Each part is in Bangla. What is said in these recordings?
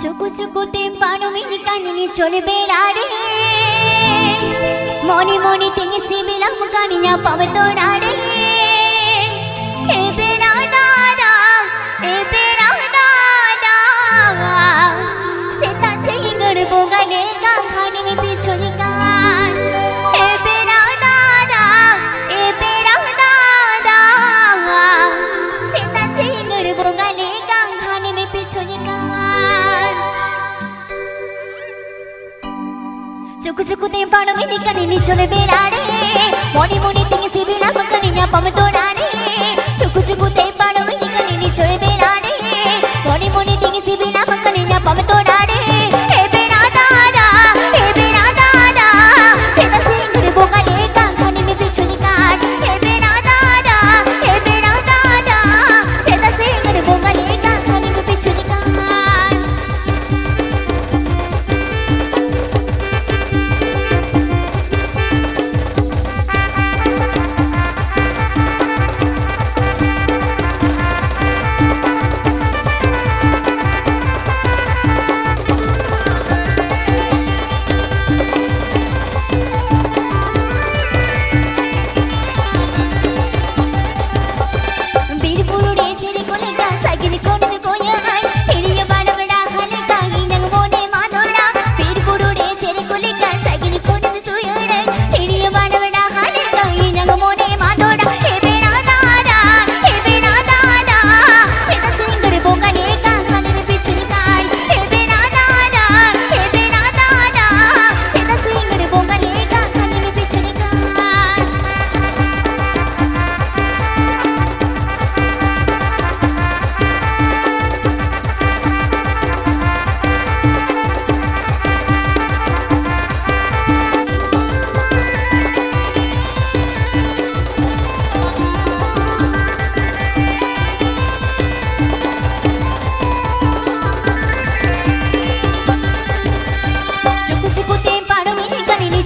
চুকু চুকুতে পারমিনি কানিনি চলে বেড়ারে মনে মনে তিনি সিবিলাম কানিয়া পাবে তোরা ముక్కుచుక్కుతే పడమిని కని నిచ్చులు బేరాడే మొడి ముడి తిని సిబిన కని జ్ఞాపం తోడాడే చుక్కుచుక్కుతే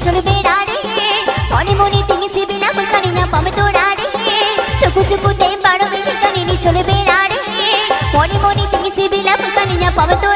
চলবে রাড়ে মনে মনে তিনি সিবি না কানি না, পাবে তো রাড়ে চুপু চুপু তে বাড়বে কানি চলবে রাড়ে মনে মনে তিনি সিবি না কানি না, পাবে তো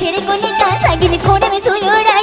చెరికొని కాసాగింది కోడమే సూయురా